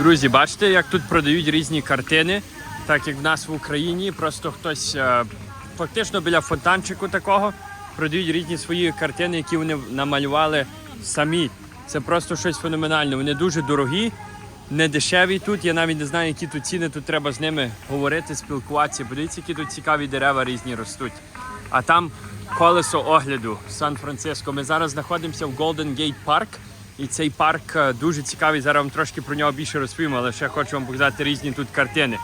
Друзі, бачите, як тут продають різні картини, так як в нас в Україні. Просто хтось е, фактично біля фонтанчику такого продають різні свої картини, які вони намалювали самі. Це просто щось феноменальне. Вони дуже дорогі, не дешеві тут. Я навіть не знаю, які тут ціни. Тут треба з ними говорити, спілкуватися. Подивіться, які тут цікаві дерева різні ростуть. А там колесо огляду Сан-Франциско. Ми зараз знаходимося в Golden Gate Park. І цей парк е, дуже цікавий. Зараз вам трошки про нього більше розповім, але ще хочу вам показати різні тут картини.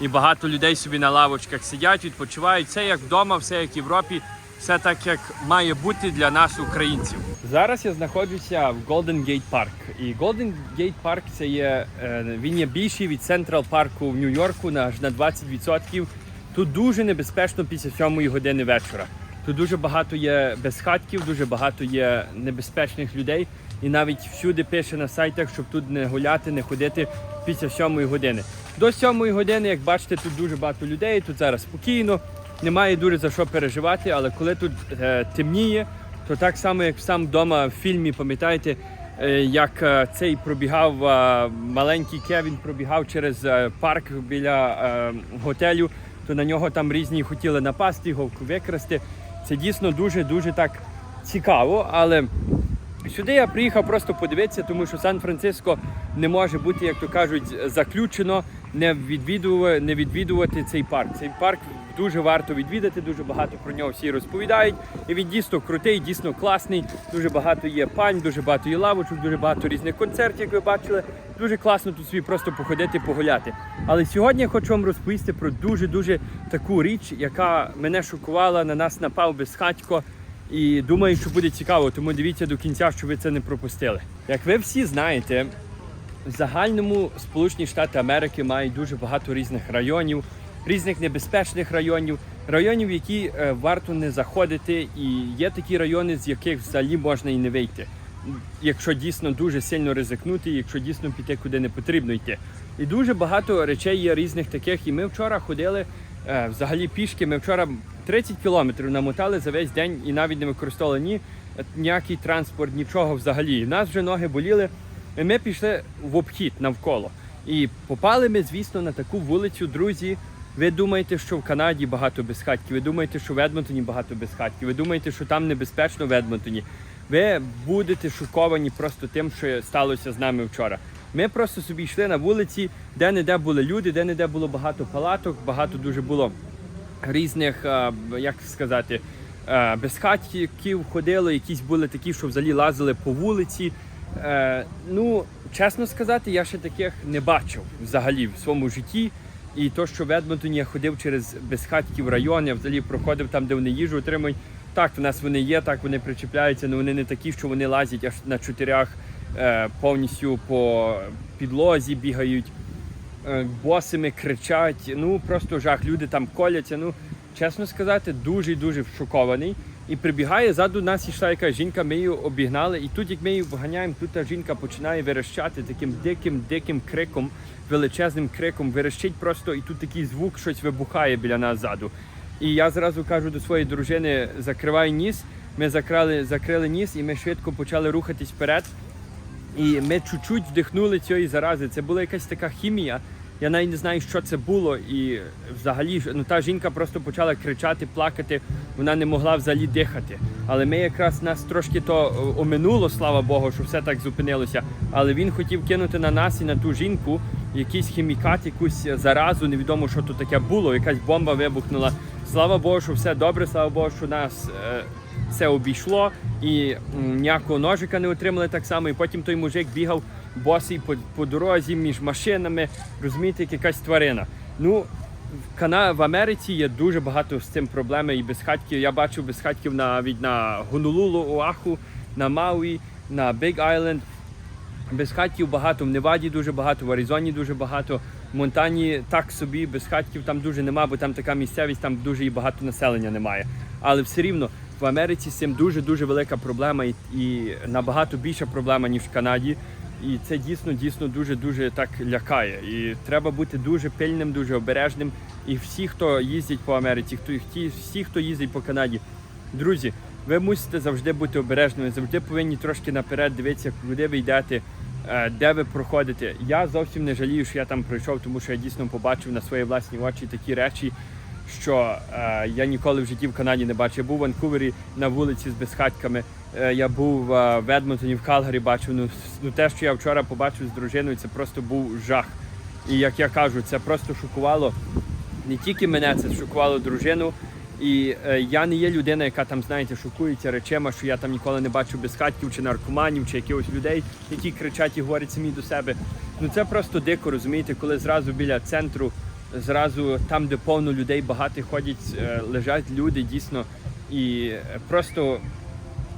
І багато людей собі на лавочках сидять, відпочивають. Все як вдома, все як в Європі, все так, як має бути для нас, українців. Зараз я знаходжуся в Golden Gate Park. І Golden Gate Park це є е, він є більший від Централ парку в Нью-Йорку на аж на 20%. Тут дуже небезпечно після 7 години вечора. Тут дуже багато є безхатків, дуже багато є небезпечних людей. І навіть всюди пише на сайтах, щоб тут не гуляти, не ходити після 7 години. До 7 години, як бачите, тут дуже багато людей, тут зараз спокійно, немає дуже за що переживати, але коли тут е, темніє, то так само, як сам вдома в фільмі, пам'ятаєте, е, як е, цей пробігав е, маленький Кевін, пробігав через е, парк біля е, готелю, то на нього там різні хотіли напасти, його викрасти. Це дійсно дуже-дуже так цікаво, але Сюди я приїхав просто подивитися, тому що Сан-Франциско не може бути, як то кажуть, заключено, не відвідувати, не відвідувати цей парк. Цей парк дуже варто відвідати, дуже багато про нього всі розповідають. І він дійсно крутий, дійсно класний. Дуже багато є пальм, дуже багато є лавочок, дуже багато різних концертів, як ви бачили. Дуже класно тут собі просто походити, погуляти. Але сьогодні я хочу вам розповісти про дуже-дуже таку річ, яка мене шокувала, на нас напав безхатько. І думаю, що буде цікаво, тому дивіться до кінця, щоб ви це не пропустили. Як ви всі знаєте, в загальному Сполучені Штати Америки мають дуже багато різних районів, різних небезпечних районів, районів, в які е, варто не заходити, і є такі райони, з яких взагалі можна і не вийти. Якщо дійсно дуже сильно ризикнути, якщо дійсно піти куди не потрібно йти. І дуже багато речей є різних таких. І ми вчора ходили взагалі пішки. Ми вчора 30 кілометрів намотали за весь день і навіть не використовували ні ніякий транспорт, нічого взагалі. Нас вже ноги боліли. І ми пішли в обхід навколо. І попали ми, звісно, на таку вулицю, друзі. Ви думаєте, що в Канаді багато безхатків, ви думаєте, що в Едмонтоні багато безхатків, ви думаєте, що там небезпечно в Едмонтоні. Ви будете шоковані просто тим, що сталося з нами вчора. Ми просто собі йшли на вулиці, де не де були люди, де не де було багато палаток, багато дуже було різних, як сказати, безхатьків ходило, якісь були такі, що взагалі лазили по вулиці. Е, Ну, чесно сказати, я ще таких не бачив взагалі в своєму житті. І то, що в Едмонтоні я ходив через безхатків район, я взагалі проходив там, де вони їжу отримують. Так, в нас вони є, так вони причіпляються, але вони не такі, що вони лазять аж на чотирях е, повністю по підлозі бігають е, босими кричать. Ну просто жах. Люди там коляться. Ну чесно сказати, дуже дуже шокований. І прибігає ззаду нас йшла якась жінка, ми її обігнали. І тут, як ми її вганяємо, тут та жінка починає верещати таким диким, диким криком, величезним криком, верещить просто, і тут такий звук, щось вибухає біля нас ззаду. І я зразу кажу до своєї дружини: закривай ніс. Ми закрили, закрили ніс, і ми швидко почали рухатись вперед. І ми чуть-чуть вдихнули цієї зарази. Це була якась така хімія. Я навіть не знаю, що це було. І взагалі ну, та жінка просто почала кричати, плакати. Вона не могла взагалі дихати. Але ми якраз нас трошки то е, оминуло, слава Богу, що все так зупинилося. Але він хотів кинути на нас і на ту жінку якийсь хімікат, якусь заразу. Невідомо, що тут таке було. Якась бомба вибухнула. Слава Богу, що все добре, слава Богу, що нас. Е, це обійшло і ніякого ножика не отримали так само. І потім той мужик бігав босий по, по дорозі між машинами, розумієте, як якась тварина. Ну, в Кана в Америці є дуже багато з цим проблеми і безхатків. Я бачив безхатків навіть на Гонолулу, Оаху, на Мауї, на Биг Айленд. Безхатків багато, в Неваді дуже багато, в Аризоні дуже багато. В Монтані так собі безхатків там дуже нема, бо там така місцевість, там дуже і багато населення немає. Але все рівно в Америці з цим дуже дуже велика проблема і, і набагато більша проблема, ніж в Канаді. І це дійсно дійсно дуже дуже так лякає. І треба бути дуже пильним, дуже обережним. І всі, хто їздять по Америці, хто всі, хто їздить по Канаді, друзі, ви мусите завжди бути обережними, завжди повинні трошки наперед дивитися, куди ви йдете. Е, де ви проходите. Я зовсім не жалію, що я там пройшов, тому що я дійсно побачив на свої власні очі такі речі, що е, я ніколи в житті в Канаді не бачив. Я був в Ванкувері на вулиці з безхатьками. е, Я був е, в Едмонтоні, в Калгарі бачив. Ну, ну те, що я вчора побачив з дружиною, це просто був жах. І як я кажу, це просто шокувало не тільки мене, це шокувало дружину. І е, я не є людина, яка там, знаєте, шокується речима, що я там ніколи не бачу безхатків чи наркоманів, чи якихось людей, які кричать і говорять самі до себе. Ну це просто дико, розумієте, коли зразу біля центру, зразу там, де повно людей багато ходять, е, лежать люди дійсно і е, просто,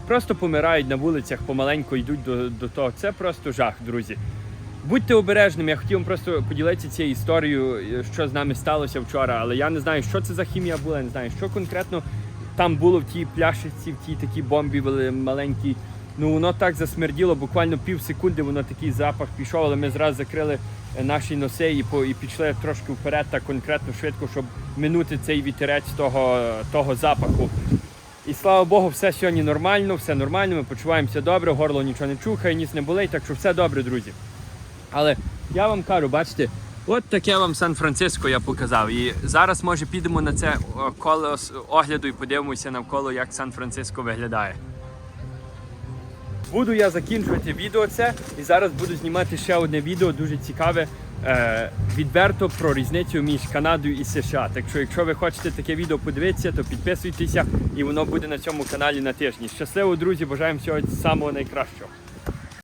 просто помирають на вулицях, помаленьку йдуть до, до того. Це просто жах, друзі. Будьте обережними, я хотів вам просто поділитися цією історією, що з нами сталося вчора, але я не знаю, що це за хімія була, я не знаю, що конкретно там було в тій пляшечці, в тій такій бомбі вели- маленькій. Ну воно так засмерділо, буквально пів секунди воно такий запах пішов, але ми зразу закрили е, наші носи і, по, і пішли трошки вперед, так конкретно швидко, щоб минути цей вітерець того, того запаху. І слава Богу, все сьогодні нормально, все нормально, ми почуваємося добре, горло нічого не чухає, ніс не болить, так що все добре, друзі. Але я вам кажу, бачите, от таке вам Сан-Франциско я показав. І зараз, може, підемо на це коло огляду і подивимося навколо, як Сан-Франциско виглядає. Буду я закінчувати відео це і зараз буду знімати ще одне відео, дуже цікаве, е, відверто про різницю між Канадою і США. Так що, якщо ви хочете таке відео подивитися, то підписуйтеся і воно буде на цьому каналі на тижні. Щасливо, друзі! Бажаємо всього самого найкращого.